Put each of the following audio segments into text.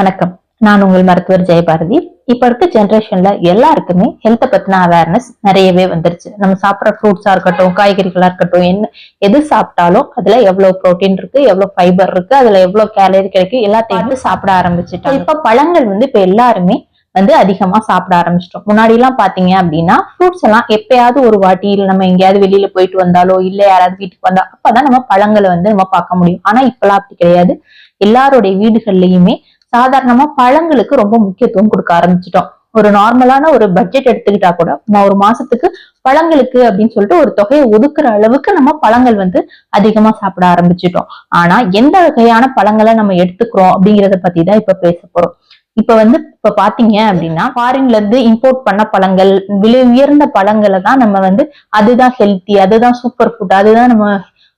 வணக்கம். நான் உங்கள் மருத்துவர் ஜெயபாரதி. இப்ப இருக்க ஜென்ரேஷன்ல எல்லாருக்குமே ஹெல்த்தை பத்தின அவேர்னஸ் நிறையவே வந்துருச்சு. நம்ம சாப்பிட்ற ஃப்ரூட்ஸா இருக்கட்டும் காய்கறிகளா இருக்கட்டும் என்ன எது சாப்பிட்டாலும் அதுல எவ்வளவு புரோட்டீன் இருக்கு எவ்வளவு ஃபைபர் இருக்கு அதுல எவ்வளவு கேலரி கிடைக்கும் எல்லாத்தையும் வந்து சாப்பிட ஆரம்பிச்சுட்டோம் இப்ப பழங்கள் வந்து இப்ப எல்லாருமே வந்து அதிகமா சாப்பிட ஆரம்பிச்சிட்டோம். முன்னாடி எல்லாம் பாத்தீங்க அப்படின்னா ஃப்ரூட்ஸ் எல்லாம் எப்பயாவது ஒரு வாட்டி நம்ம எங்கேயாவது வெளியில போயிட்டு வந்தாலோ இல்ல யாராவது வீட்டுக்கு வந்தா அப்பதான் நம்ம பழங்களை வந்து நம்ம பார்க்க முடியும். ஆனா இப்பெல்லாம் அப்படி கிடையாது. எல்லாருடைய வீடுகள்லயுமே சாதாரணமா பழங்களுக்கு ரொம்ப முக்கியத்துவம் கொடுக்க ஆரம்பிச்சிட்டோம். ஒரு நார்மலான ஒரு பட்ஜெட் எடுத்துக்கிட்டா கூட நம்ம ஒரு மாசத்துக்கு பழங்களுக்கு அப்படின்னு சொல்லிட்டு ஒரு தொகையை ஒதுக்குற அளவுக்கு நம்ம பழங்கள் வந்து அதிகமா சாப்பிட ஆரம்பிச்சிட்டோம். ஆனா எந்த வகையான பழங்களை நம்ம எடுத்துக்கிறோம் அப்படிங்கறத பத்தி தான் இப்ப பேச போறோம். இப்ப வந்து இப்ப பாத்தீங்க அப்படின்னா ஃபாரின்ல இருந்து இம்போர்ட் பண்ண பழங்கள் விலை உயர்ந்த பழங்களை தான் நம்ம வந்து அதுதான் ஹெல்த்தி அதுதான் சூப்பர் ஃபுட் அதுதான் நம்ம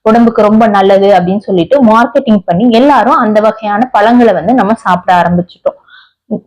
உடம்புக்கு ரொம்ப நல்லது அப்படின்னு சொல்லிட்டு மார்க்கெட்டிங் பண்ணி எல்லாரும் அந்த வகையான பழங்களை வந்து நம்ம சாப்பிட ஆரம்பிச்சிட்டோம்.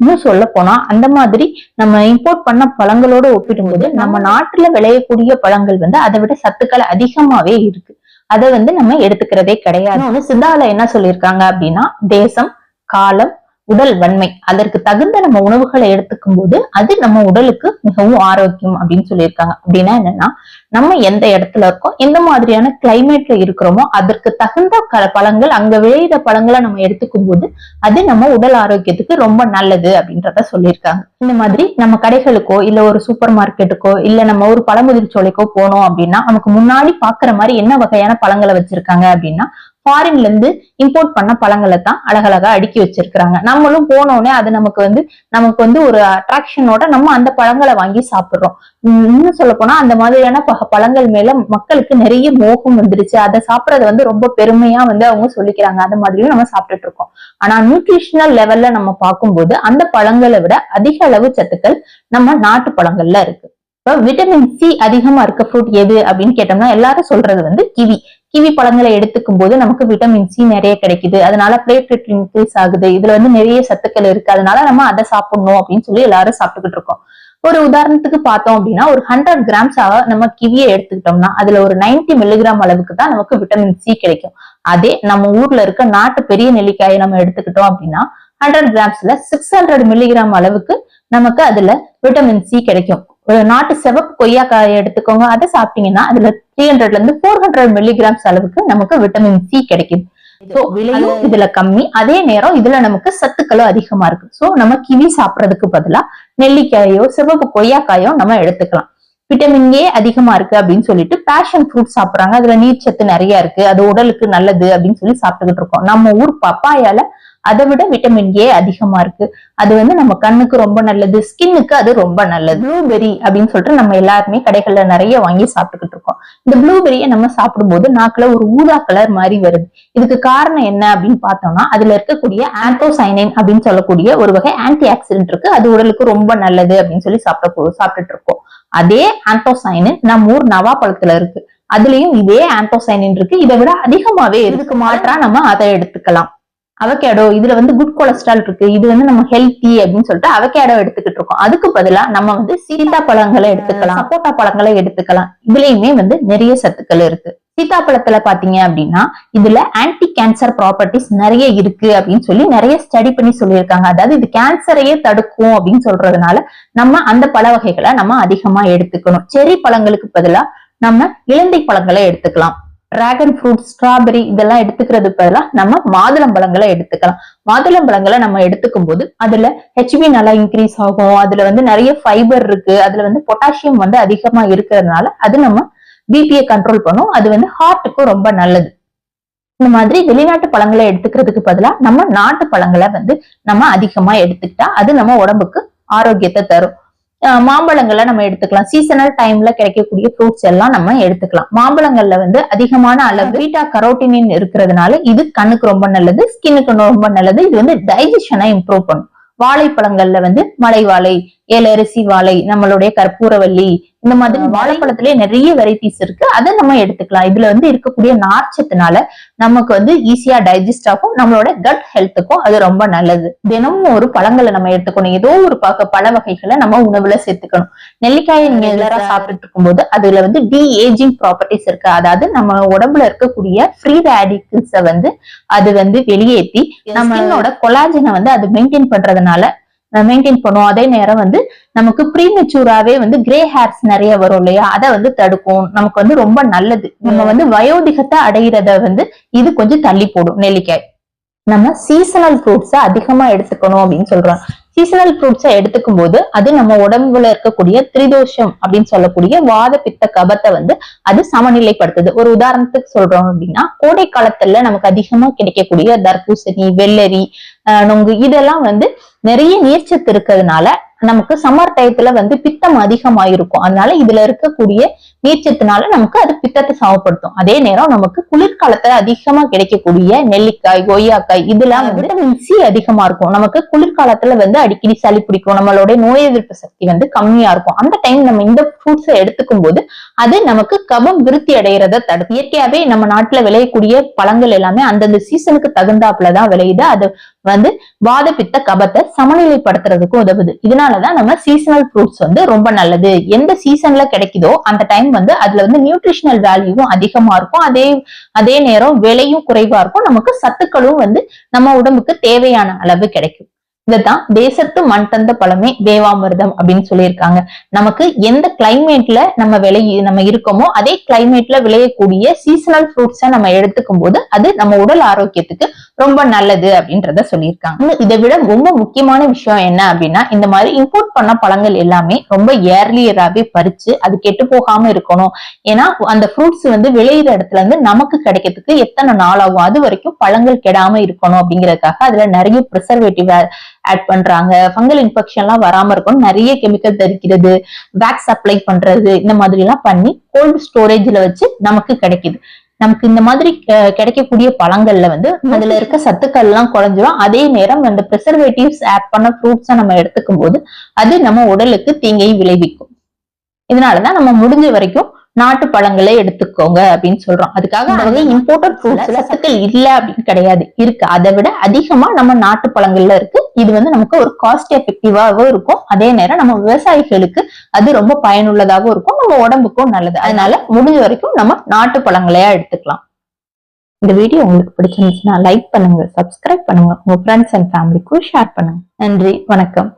இன்னும் சொல்ல போனா அந்த மாதிரி நம்ம இம்போர்ட் பண்ண பழங்களோட ஒப்பிடும்போது நம்ம நாட்டுல விளையக்கூடிய பழங்கள் வந்து அதை விட சத்துக்கள் அதிகமாவே இருக்கு. அதை வந்து நம்ம எடுத்துக்கிறதே கிடையாது. சித்தால என்ன சொல்லியிருக்காங்க அப்படின்னா தேசம் காலம் உடல் வன்மை. அதற்கு தகுந்த நம்ம உணவுகளை எடுத்துக்கும் போது அது நம்ம உடலுக்கு மிகவும் ஆரோக்கியம் அப்படின்னு சொல்லியிருக்காங்க. அப்படின்னா என்னன்னா நம்ம எந்த இடத்துல இருக்கோம் எந்த மாதிரியான கிளைமேட்ல இருக்கிறோமோ அதற்கு தகுந்த க- பழங்கள் அங்க விளையிற பழங்களை நம்ம எடுத்துக்கும் போது அது நம்ம உடல் ஆரோக்கியத்துக்கு ரொம்ப நல்லது அப்படின்றத சொல்லியிருக்காங்க. இந்த மாதிரி நம்ம கடைகளுக்கோ இல்ல ஒரு சூப்பர் மார்க்கெட்டுக்கோ இல்ல நம்ம ஒரு பழமுதிர் சோலைக்கோ போனோம் அப்படின்னா நமக்கு முன்னாடி பாக்குற மாதிரி என்ன வகையான பழங்களை வச்சிருக்காங்க அப்படின்னா ஃபாரின்ல இருந்து இம்போர்ட் பண்ண பழங்களை தான் அழகழகா அடுக்கி வச்சிருக்கிறாங்க. நம்மளும் போனோடனே அது நமக்கு வந்து நமக்கு வந்து ஒரு அட்ராக்ஷனோட நம்ம அந்த பழங்களை வாங்கி சாப்பிடுறோம். இன்னும் சொல்ல போனா அந்த மாதிரியான பழங்கள் மேல மக்களுக்கு நிறைய மோகம் வந்துருச்சு. அதை சாப்பிடறத வந்து ரொம்ப பெருமையா வந்து அவங்க சொல்லிக்கிறாங்க. அந்த மாதிரியும் நம்ம சாப்பிட்டுட்டு இருக்கோம். ஆனா நியூட்ரிஷனல் லெவல்ல நம்ம பார்க்கும்போது அந்த பழங்களை விட அதிக அளவு சத்துக்கள் நம்ம நாட்டு பழங்கள்ல இருக்கு. இப்போ விட்டமின் சி அதிகமா இருக்க ஃப்ரூட் எது அப்படின்னு கேட்டோம்னா எல்லாரும் சொல்றது வந்து கிவி கிவி பழங்களை எடுத்துக்கும் போது நமக்கு விட்டமின் சி நிறைய கிடைக்குது. அதனால பிளேட்லெட் இன்க்ரீஸ் ஆகுது. இதுல வந்து நிறைய சத்துக்கள் இருக்கு. அதனால நம்ம அதை சாப்பிடணும் அப்படின்னு சொல்லி எல்லாரும் சாப்பிட்டுக்கிட்டு இருக்கோம். ஒரு உதாரணத்துக்கு பார்த்தோம் அப்படின்னா ஒரு ஹண்ட்ரட் கிராம்ஸ் நம்ம கிவியை எடுத்துக்கிட்டோம்னா அதுல ஒரு 90 மில்லிகிராம் அளவுக்கு தான் நமக்கு விட்டமின் சி கிடைக்கும். அதே நம்ம ஊர்ல இருக்க நாட்டு பெரிய நெல்லிக்காயை நம்ம எடுத்துக்கிட்டோம் அப்படின்னா ஹண்ட்ரட் கிராம்ஸ்ல சிக்ஸ் ஹண்ட்ரட் மில்லிகிராம் அளவுக்கு நமக்கு அதுல விட்டமின் சி கிடைக்கும். ஒரு நாட்டு சிவப்பு கொய்யாக்காயை எடுத்துக்கோங்க. அதை சாப்பிட்டீங்கன்னா அதுல த்ரீ ஹண்ட்ரட்ல இருந்து ஃபோர் ஹண்ட்ரட் மில்லிகிராம்ஸ் அளவுக்கு நமக்கு விட்டமின் சி கிடைக்குது விலையும் இதுல கம்மி. அதே நேரம் இதுல நமக்கு சத்துக்களும் அதிகமா இருக்கு. சோ நம்ம கிவி சாப்பிடறதுக்கு பதிலா நெல்லிக்காயோ சிவப்பு கொய்யாக்காயோ நம்ம எடுத்துக்கலாம். விட்டமின் ஏ அதிகமா இருக்கு அப்படின்னு சொல்லிட்டு பேஷன் ஃப்ரூட் சாப்பிடுறாங்க. அதுல நீர் சத்து நிறைய இருக்கு. அது உடலுக்கு நல்லது அப்படின்னு சொல்லி சாப்பிட்டுக்கிட்டு இருக்கோம். நம்ம ஊர் பப்பாயால அதை விட விட்டமின் ஏ அதிகமா இருக்கு. அது வந்து நம்ம கண்ணுக்கு ரொம்ப நல்லது ஸ்கின்னுக்கு அது ரொம்ப நல்லது. ப்ளூபெரி அப்படின்னு சொல்லிட்டு நம்ம எல்லாருமே கடைகள்ல நிறைய வாங்கி சாப்பிட்டுக்கிட்டு இருக்கோம். இந்த ப்ளூபெரியை நம்ம சாப்பிடும்போது நாக்குல ஒரு ஊதா கலர் மாதிரி வருது. இதுக்கு காரணம் என்ன அப்படின்னு பார்த்தோம்னா அதுல இருக்கக்கூடிய ஆந்தோசைனின் அப்படின்னு சொல்லக்கூடிய ஒரு வகை ஆன்டி ஆக்சிடென்ட் இருக்கு. அது உடலுக்கு ரொம்ப நல்லது அப்படின்னு சொல்லி சாப்பிட சாப்பிட்டுட்டு இருக்கோம். அதே ஆந்தோசைனின் நம்ம ஊர் நவாப்பழத்துல இருக்கு. அதுலயும் இதே ஆந்தோசைனின் இருக்கு. இதை விட அதிகமாவே. இதுக்கு மாற்றா நம்ம அதை எடுத்துக்கலாம். அவகேடோ இதுல வந்து குட் கொலஸ்ட்ரால் இருக்கு. இது வந்து நம்ம ஹெல்த்தி அப்படின்னு சொல்லிட்டு அவகேடோ எடுத்துக்கிட்டு இருக்கோம். அதுக்கு பதிலா நம்ம வந்து சீதா பழங்களை எடுத்துக்கலாம். சப்போட்டா பழங்களை எடுத்துக்கலாம். இதுலயுமே வந்து நிறைய சத்துக்கள் இருக்கு. சீதாப்பழத்துல பாத்தீங்க அப்படின்னா இதுல ஆன்டி கேன்சர் ப்ராப்பர்ட்டிஸ் நிறைய இருக்கு அப்படின்னு சொல்லி நிறைய ஸ்டடி பண்ணி சொல்லியிருக்காங்க. அதாவது இது கேன்சரையே தடுக்கும் அப்படின்னு சொல்றதுனால நம்ம அந்த பழ வகைகளை நம்ம அதிகமா எடுத்துக்கணும். செரி பழங்களுக்கு பதிலா நம்ம இலந்தை பழங்களை எடுத்துக்கலாம். டிராகன் ஃப்ரூட் ஸ்ட்ராபெரி இதெல்லாம் எடுத்துக்கிறது பதிலா நம்ம மாதுளம்பழங்களை எடுத்துக்கலாம். மாதுளம்பழங்களை நம்ம எடுத்துக்கும் போது அதுல ஹெச்பி நல்லா இன்க்ரீஸ் ஆகும். அதுல வந்து நிறைய ஃபைபர் இருக்கு. அதுல வந்து பொட்டாசியம் வந்து அதிகமா இருக்கிறதுனால அது நம்ம பிபியை கண்ட்ரோல் பண்ணும். அது வந்து ஹார்ட்டுக்கும் ரொம்ப நல்லது. இந்த மாதிரி வெளிநாட்டு பழங்களை எடுத்துக்கிறதுக்கு பதிலா நம்ம நாட்டு பழங்களை வந்து நம்ம அதிகமா எடுத்துக்கிட்டா அது நம்ம உடம்புக்கு ஆரோக்கியத்தை தரும். மாம்பழங்களை நம்ம எடுத்துக்கலாம். சீசனல் டைம்ல கிடைக்கக்கூடிய ஃப்ரூட்ஸ் எல்லாம் நம்ம எடுத்துக்கலாம். மாம்பழங்கள்ல வந்து அதிகமான அளவு பீட்டா கரோட்டினின் இருக்கிறதுனால இது கண்ணுக்கு ரொம்ப நல்லது ஸ்கின்னுக்கு ரொம்ப நல்லது. இது வந்து டைஜஷனை இம்ப்ரூவ் பண்ணும். வாழைப்பழங்கள்ல வந்து மலை வாழை ஏலரிசி வாழை நம்மளுடைய கற்பூரவல்லி இந்த மாதிரி வாழைப்பழத்திலே நிறைய வெரைட்டிஸ் இருக்கு. அதை நம்ம எடுத்துக்கலாம். இதுல வந்து இருக்கக்கூடிய நார்ச்சத்துனால நமக்கு வந்து ஈஸியா டைஜஸ்ட் ஆகும். நம்மளோட கட் ஹெல்த்துக்கும் அது ரொம்ப நல்லது. தினமும் ஒரு பழங்களை நம்ம எடுத்துக்கணும். ஏதோ ஒரு பக்க பழ வகைகளை நம்ம உணவுல சேர்த்துக்கணும். நெல்லிக்காயை நீங்க எல்லாரும் சாப்பிட்டுட்டு இருக்கும்போது அதுல வந்து டி ஏஜிங் ப்ராப்பர்ட்டிஸ் இருக்கு. அதாவது நம்ம உடம்புல இருக்கக்கூடிய ஃப்ரீ ரேடிக்கல்ஸ வந்து அது வந்து வெளியேற்றி நம்மளோட கொலாஜனை வந்து அது மெயின்டைன் பண்றதுனால மெயின்டைன் பண்ணுவோம். அதே நேரம் வந்து நமக்கு ப்ரீமெச்சூராவே வந்து கிரே ஹேர்ஸ் நிறைய வரும் இல்லையா? அதை வந்து தடுக்கும். நமக்கு வந்து ரொம்ப நல்லது. நம்ம வந்து வயோதிகத்தை அடையிறத வந்து இது கொஞ்சம் தள்ளி போடும். நெல்லிக்காய். நம்ம சீசனல் ஃப்ரூட்ஸை அதிகமா எடுத்துக்கணும் அப்படின்னு சொல்றோம். சீசனல் ஃப்ரூட்ஸை எடுத்துக்கும் போது அது நம்ம உடம்புல இருக்கக்கூடிய திரிதோஷம் அப்படின்னு சொல்லக்கூடிய வாத பித்த கபத்தை வந்து அது சமநிலைப்படுத்துது. ஒரு உதாரணத்துக்கு சொல்றோம் அப்படின்னா கோடை காலத்துல நமக்கு அதிகமா கிடைக்கக்கூடிய தர்பூசணி வெள்ளரி ஆஹ் நொங்கு இதெல்லாம் வந்து நிறைய நீர்ச்சத்து இருக்கிறதுனால நமக்கு சம்மர் டயத்துல வந்து பித்தம் அதிகமாயிருக்கும். அதனால இதுல இருக்கக்கூடிய நீர்ச்சத்துனால நமக்கு அது பித்தத்தை சமப்படுத்தும் அதே நேரம் நமக்கு குளிர்காலத்துல அதிகமா கிடைக்கக்கூடிய நெல்லிக்காய் கொய்யாக்காய் இதெல்லாம் வந்து விட்டமின் சி அதிகமா இருக்கும். நமக்கு குளிர்காலத்துல வந்து அடிக்கடி சளி பிடிக்கும். நம்மளோட நோய் எதிர்ப்பு சக்தி வந்து கம்மியா இருக்கும். அந்த டைம் நம்ம இந்த ஃப்ரூட்ஸை எடுத்துக்கும் போது அது நமக்கு கபம் விருத்தி அடைகிறத தடுக்கும். இயற்கையாவே நம்ம நாட்டுல விளையக்கூடிய பழங்கள் எல்லாமே அந்தந்த சீசனுக்கு தகுந்தாப்புலதான் விளையுது. அது வந்து வாத பித்த கபத்தை சமநிலைப்படுத்துறதுக்கு உதவுது. இதனாலதான் நம்ம சீசனல் ஃப்ரூட்ஸ் வந்து ரொம்ப நல்லது. எந்த சீசன்ல கிடைக்குதோ அந்த டைம் வந்து அதுல வந்து நியூட்ரிஷனல் வேல்யூவும் அதிகமா இருக்கும். அதே அதே நேரம் விலையும் குறைவா இருக்கும். நமக்கு சத்துக்களும் வந்து நம்ம உடம்புக்கு தேவையான அளவு கிடைக்கும். இதுதான் தேசத்து மண் தந்த பழமே தேவாமிர்தம் அப்படின்னு சொல்லியிருக்காங்க. நமக்கு எந்த கிளைமேட்ல நம்ம விளை நம்ம இருக்கோமோ அதே கிளைமேட்ல விளையக்கூடிய சீசனல் ஃப்ரூட்ஸை நம்ம எடுத்துக்கும் போது அது நம்ம உடல் ஆரோக்கியத்துக்கு ரொம்ப நல்லது அப்படின்றத சொல்லியிருக்காங்க. இதை விட ரொம்ப முக்கியமான விஷயம் என்ன அப்படின்னா இந்த மாதிரி இம்போர்ட் பண்ண பழங்கள் எல்லாமே ரொம்ப ஏர்லியராகவே பறிச்சு அது கெட்டு போகாம இருக்கணும். ஏன்னா அந்த ஃப்ரூட்ஸ் வந்து விளையிற இடத்துல இருந்து நமக்கு கிடைக்கிறதுக்கு எத்தனை நாள் ஆகும் அது வரைக்கும் பழங்கள் கெடாம இருக்கணும் அப்படிங்கறதுக்காக அதுல நிறைய ப்ரிசர்வேட்டிவ் ஆட் பண்றாங்க. ஃபங்கல் இன்ஃபெக்ஷன் எல்லாம் வராம இருக்கணும். நிறைய கெமிக்கல் தரிக்கிறது வேக்ஸ் அப்ளை பண்றது இந்த மாதிரி எல்லாம் பண்ணி கோல்டு ஸ்டோரேஜ்ல வச்சு நமக்கு கிடைக்குது. நமக்கு இந்த மாதிரி கிடைக்கக்கூடிய பழங்கள்ல வந்து அதுல இருக்க சத்துக்கள் எல்லாம் குறைஞ்சிரும். அதே நேரம் அந்த ப்ரிசர்வேட்டிவ்ஸ் ஆட் பண்ண ஃப்ரூட்ஸை நம்ம எடுத்துக்கும் போது அது நம்ம உடலுக்கு தீங்கை விளைவிக்கும். இதனாலதான் நம்ம முடிஞ்ச வரைக்கும் நாட்டு பழங்களை எடுத்துக்கோங்க அப்படின்னு சொல்றோம். அதுக்காக வகை இம்போர்ட்டட் ஃப்ரூட்ஸ்ல சத்துக்கள் இல்ல அப்படின்னு கிடையாது. இருக்கு. அதை விட அதிகமா நம்ம நாட்டு பழங்கள்ல இருக்கு. இது வந்து நமக்கு ஒரு காஸ்ட் எஃபெக்டிவாகவும் இருக்கும். அதே நேரம் நம்ம விவசாயிகளுக்கு அது ரொம்ப பயனுள்ளதாகவும் இருக்கும். நம்ம உடம்புக்கும் நல்லது. அதனால முடிஞ்ச வரைக்கும் நம்ம நாட்டு பழங்களையா எடுத்துக்கலாம். இந்த வீடியோ உங்களுக்கு பிடிச்சிருந்துச்சுன்னா லைக் பண்ணுங்க சப்ஸ்கிரைப் பண்ணுங்க. உங்க ஃப்ரெண்ட்ஸ் அண்ட் ஃபேமிலிக்கும் ஷேர் பண்ணுங்க. நன்றி வணக்கம்.